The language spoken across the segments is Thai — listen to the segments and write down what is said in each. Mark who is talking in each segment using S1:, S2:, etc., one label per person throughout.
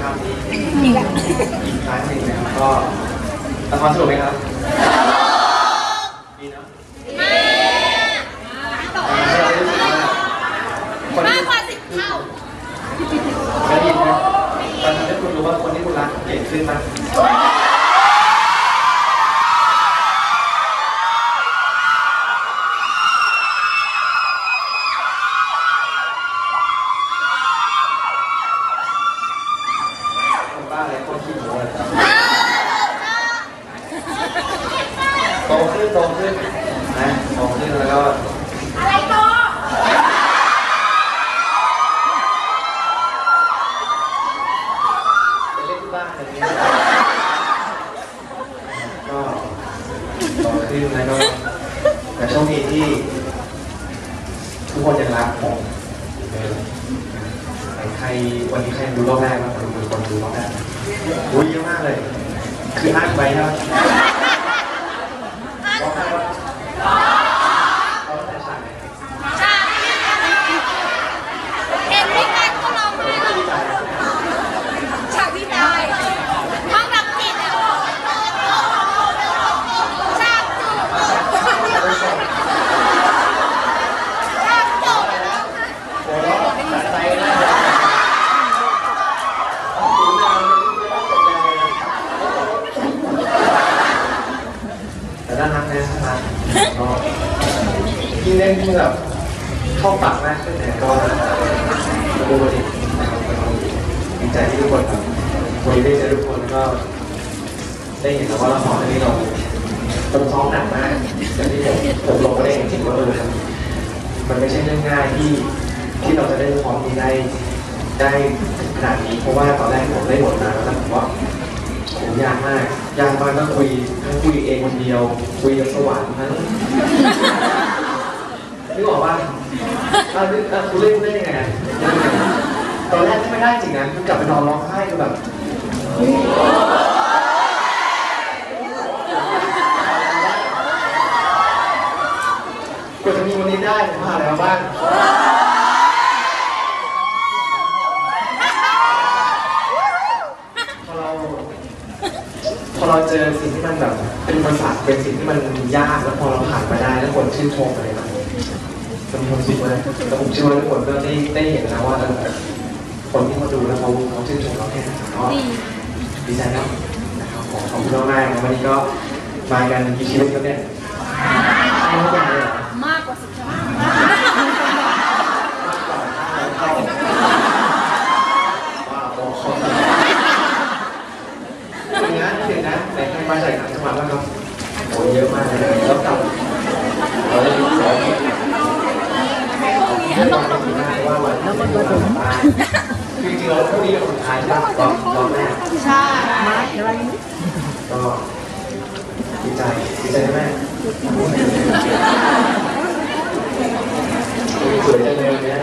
S1: คิดว่าจะได้เห็นภาพนี้อีกครั้งหนึ่งนะครับก็ละครสนุกไหมครับดีเนาะคน
S2: มากกว่าสิบเท่า
S1: ได้ยินนะมันนี้คุณรู้ว่าคนที่คุณรักเก่งขึ้นมากคนบ้าอะไรคนขี้โม้เลยครับโตขึ้นโตขึ้นนะโตขึ้นแล้วก็
S2: อะไรโต
S1: ไปเล่นที่บ้านอะไรอย่างเงี้ยก็โตขึ้นแล้วก็แต่โชคดีที่ ทุกคนยังรักผมเหมือนเดิมใครวันนี้ใครดูรอบแรกบ้างดูคนดูรอบแรกอุ้ยเยอะมากเลย คืออั้นไว้นะร้องไห้ว่าร้องแต่ฉากไหน
S2: ใช่เห็นด้วยกันก็ร้องไห้
S1: ไม่ดีใจ
S2: ฉากที่ตายห้องดับจิตอะฉากจูบฉากจูบ
S1: โอ้โหสะใจนะดูหน้ามันไม่ต้องตกใจเลยนะแต่น่ารักนะน่ารักก็ยิ่งเล่นยิ่งแบบเข้าปากมากขึ้นเนี่ยก็ดูดินะครับก็ดีใจที่ทุกคนแบบวันนี้ได้เจอทุกคนก็ได้เห็นแล้วว่าละครเรื่องนี้เราต้องซ้อมหนักมากอย่างที่ผมผมลงก็ได้เห็นจริงว่าเออมันไม่ใช่เรื่องง่ายที่ที่เราจะได้ละครนี้ได้ได้ขนาดนี้ เพราะว่าตอนแรกผมได้บทมาแล้วผมว่าผมยากมากยากมากก็คุยทั้งคุยเองคนเดียว คุยกับสวรรค์ทั้งนึกออกว่าอะนึกอะคุณเล่นคุณเล่นยังไงอะตอนแรกที่ไม่ได้จริงนะคือกลับไปนอนร้องไห้คือแบบกว่าจะมีวันนี้ได้ผ มาบ้างพอเราพอเราเจอสิ่งที่มันแบบ เป็นอุประสาทเป็นสิ่งที่มันยากแล้วพอเราผ่านมาได้แล้วคนชื่นชมอะไรแบบนี้มันมีความสุขมากแล้วผมเชื่อว่าทุกคนก็ได้ได้เห็นแล้วว่าเออคนที่มาดูแล้วเขาเขาชื่นชมเราแค่ไหนก็ดีใจนะนะครับขอขอบคุณมากๆนะวันนี้ก็มากันกี่ชีวิตครับเนี่ยไม่รู้จักเลยเหรอ
S2: มากกว่าสิบเท่า
S1: เข้าว้าวโอ้โหถึงนะถึงนะ แต่ใครมาจากต่างจังหวัดบ้างครับโอ้เยอะมากเลยแล้วกลับเราได้ดูสองต้องต้องถึงนะว่าวันนี้มันก็ถึงบ้าจริงๆเราพวกนี้เป็นคนไทยใช่ไหมตอนตอนแรก
S2: ใช่
S1: ก็ดีใจดีใจไหมสวยจังเลยเนี่ย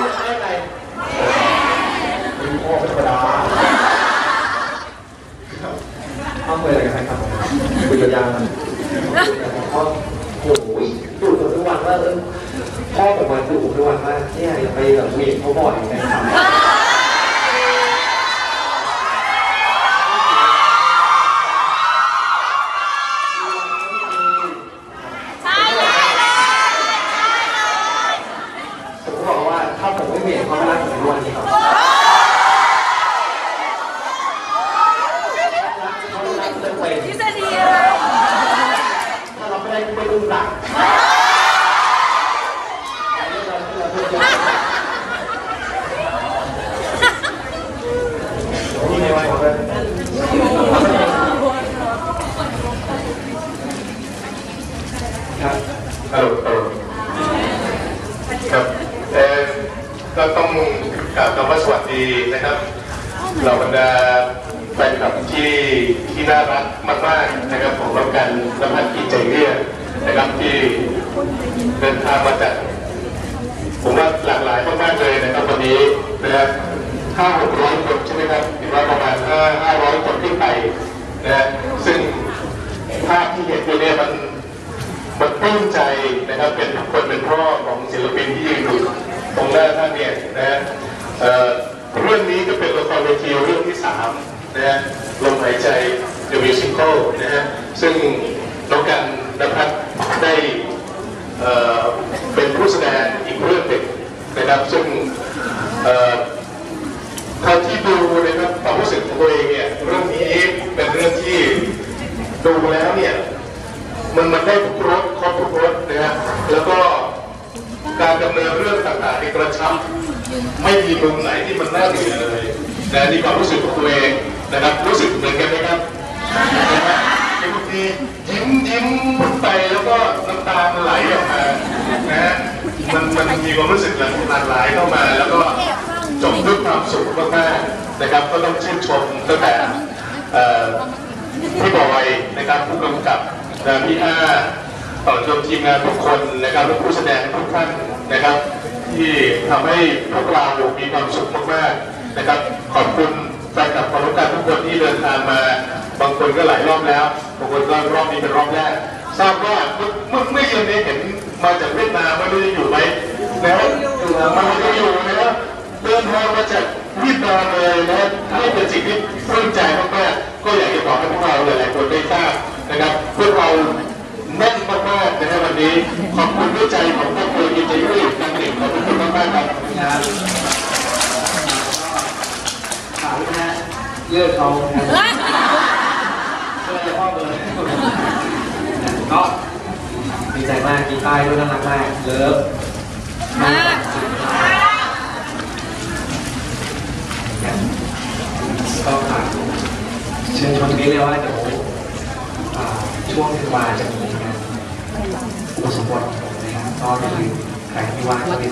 S1: ไม่ใช่อะไรเป็นพ่อเป็นธรรมดาต้องคุยอะไรกันไหมครับ คุยานพ่อโอ้โหดูผมทุกวันว่าเออพ่อผมมาดูผมทุกวันว่าเนี่ยอย่าไปแบบเวียเขาบ่อยนะครับ
S2: ใช่เลย
S1: ผมก็บอกว่าถ้าผมไม่เวียนเขาไม่รักผมทุกวันนี้หรอกเขารักเรื่องเป็น
S2: ทฤษฎีอะไร
S1: ถ้าเราไม่ได้ไม่รู้หลักนี่ไงวะครับ
S3: ฮัลโหลฮัลโหลครับเอ่อก็ต้องกล่าวคำว่าสวัสดีนะครับ เราบรรดา แฟนคลับที่ที่น่ารักมากๆนะครับของน้องกันนภัสกิจใจเรียบนะครับที่เดินทางมาจาก ผมว่าหลากหลายมากๆเลยนะครับวันนี้นะครับห้าหกร้อยคนใช่ไหมครับคิดว่าประมาณห้าห้าร้อยคนขึ้นไปนะฮะซึ่งภาพที่เห็นอยู่เนี่ยมัน มันปลื้มใจนะครับเป็นคนเป็นพ่อของศิลปินที่ยืนอยู่ตรงหน้าท่านเนี่ยนะฮะเเรื่องนี้ก็เป็นละครเวทีเรื่องที่สามนะฮะลมหายใจ The Musical นะฮะซึ่งน้องกันนภัสได้เป็นผู้แสดงอีกเรื่องหนึ่งนะครับซึ่งเท่าที่ดูนะครับความรู้สึกของตัวเองเนี่ยเรื่องนี้เป็นเรื่องที่ดูแล้วเนี่ย มันมันได้ทุกรสครบทุกรสนะฮะแล้วก็การดำเนินเรื่องต่างๆในกระชับไม่มีมุมไหนที่มันน่าเบื่อเลยนะนี่ความรู้สึกของตัวเองนะครับรู้สึกเหมือนกันไหมครับบางทียิ้มยิ้มไปแล้วก็น้ำตาไหลออกมานะฮะมันมันมีความรู้สึกหลั่งไหลเข้ามา แล้วก็จบด้วยความสุขมากๆนะครับ ก็ต้องชื่นชมตั้งแต่เอ่อพี่บอยนะครับผู้กำกับ นะพี่อาต่อจนทีมงานทุกคนนะครับและผู้แสดงทุกท่านนะครับ ที่ทำให้พวกเรามีความสุขมากๆนะครับ ขอบคุณแฟนคลับความรู้กันทุกคนที่เดินทางมา บางคนก็หลายรอบแล้วบางคนก็รอบนี้เป็นรอบแรกทราบว่าเมื่อเมื่อเมื่อเย็นนี้เห็นมาจากเวียดนามไม่รู้จะอยู่ไหมแล้วมันจะอยู่นะครับเดินทางมาจากเวียดนามเลยนะนี่เป็นสิ่งที่ปลื้มใจมากๆก็อยากจะบอกให้พวกเราหลายๆคนได้ทราบ นะครับพวกเราแน่นมากๆนะครับวันนี้ ขอบคุณด้วยใจของครอบครัวยินดีด้วยนักเด็กขอบคุณมากๆครับ
S1: ครับฝากด้วยนะฮะเลือกเขา
S2: เฮ้ย
S1: เลือกพ่อเบอร์ก็ดีใจมากกีต้าด้วยน่ารักมากเลิฟ
S2: มาก
S1: ก็ฝากเชิญชวนนี้เลยว่าเดี๋ยว ช่วงธันวาจะมีงานอุปสมบทนะครับก็คือใครที่ว่างก็ไป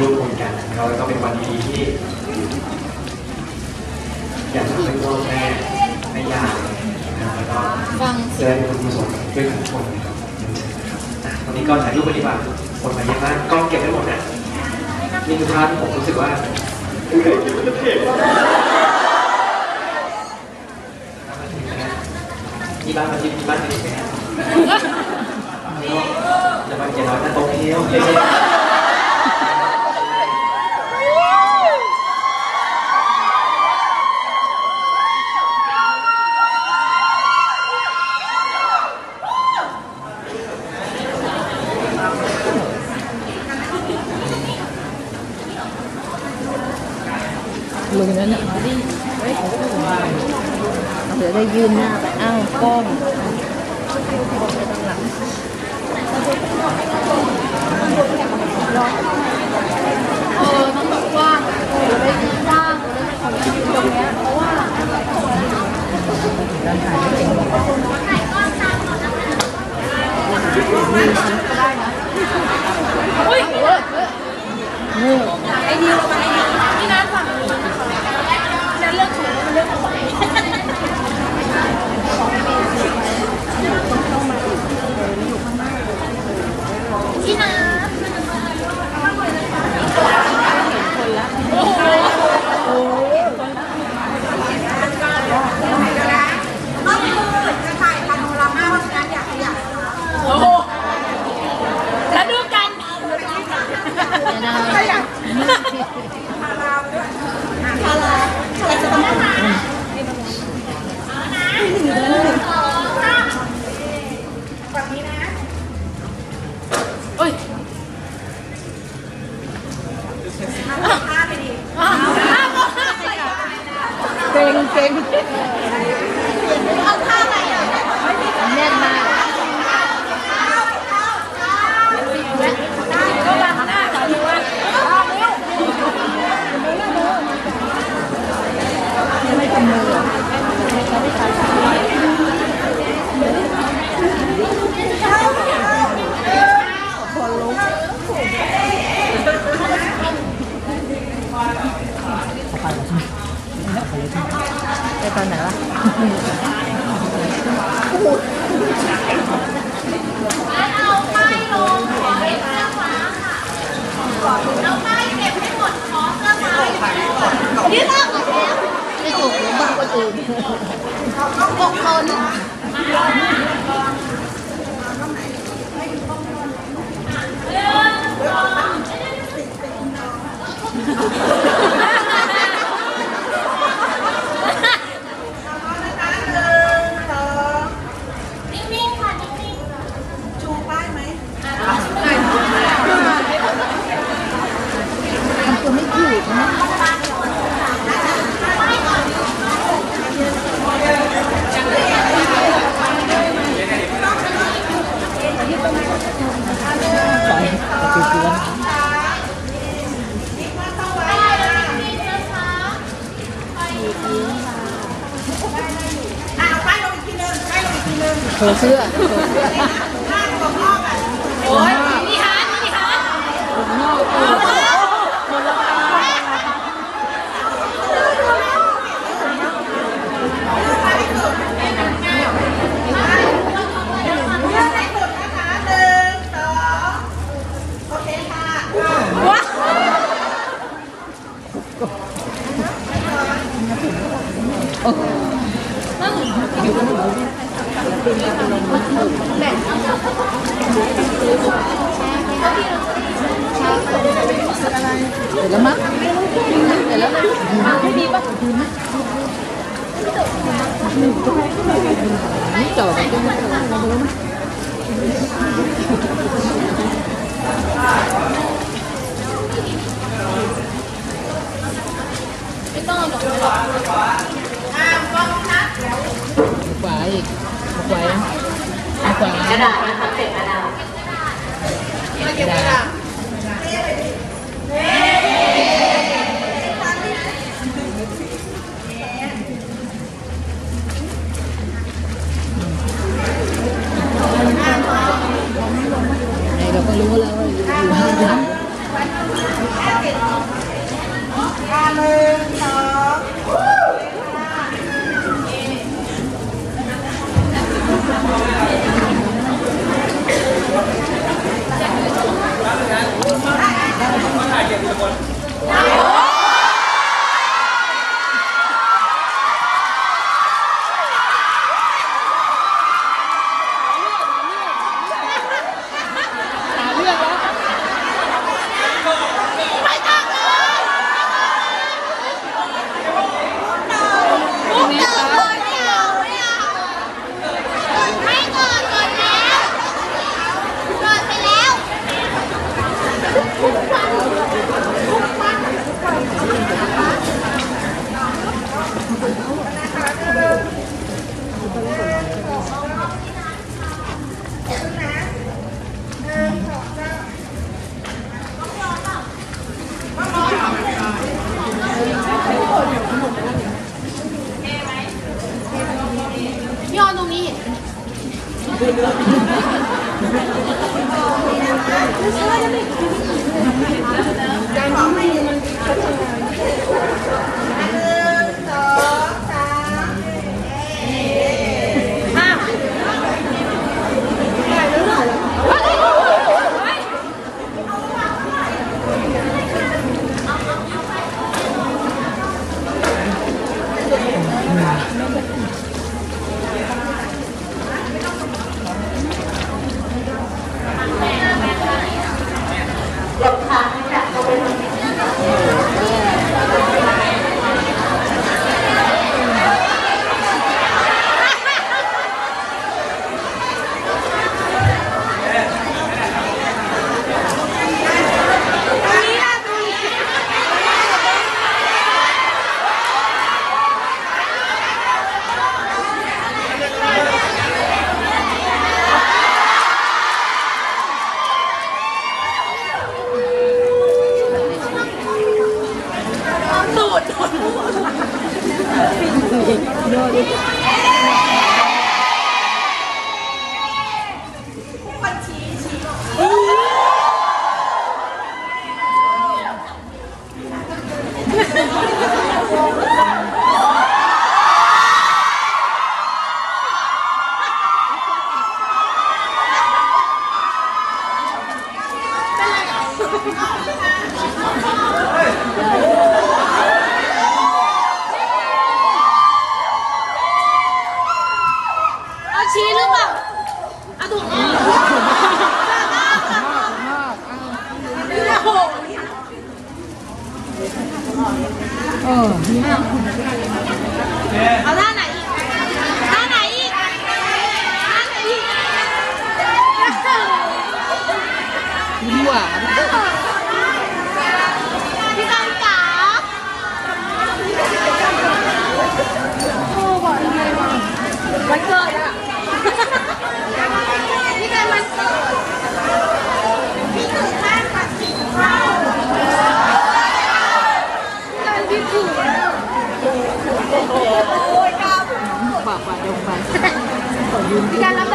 S1: ร่วมบุญกันนะครับแล้วก็เป็นวันดีๆที่อยากจะให้พ่อแม่แม่ยายนะครับแล้วก็
S2: ฟัง
S1: จะได้เป็นกุศลด้วยกันทุกคนนะครับวันนี้ก็ถ่ายรูปกันดีกว่าคนมาเยอะมากกล้องเก็บไว้หมดนะนี่คือภาพที่ผมรู้สึกว่าที่บ้านมา ที่บ้านมาที่ไหนครับจะมาเกี่ยวกับโต๊ะเที่ยวเยอะ
S2: すてき。Não. โชว์เสื้อโอ้
S4: ยมีฮาร์ดมีฮาร์
S2: ดผมนอ
S4: กหมดแล้ว
S2: อ
S4: ยู่
S2: กันหมด
S4: để nó mắc để nó mắc đi bắt chờ cái cái to rồi quả gì? ว้
S2: อากระดาษนะคะเศษกระดาษกระดาษ พี่การรับ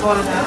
S1: Bye now.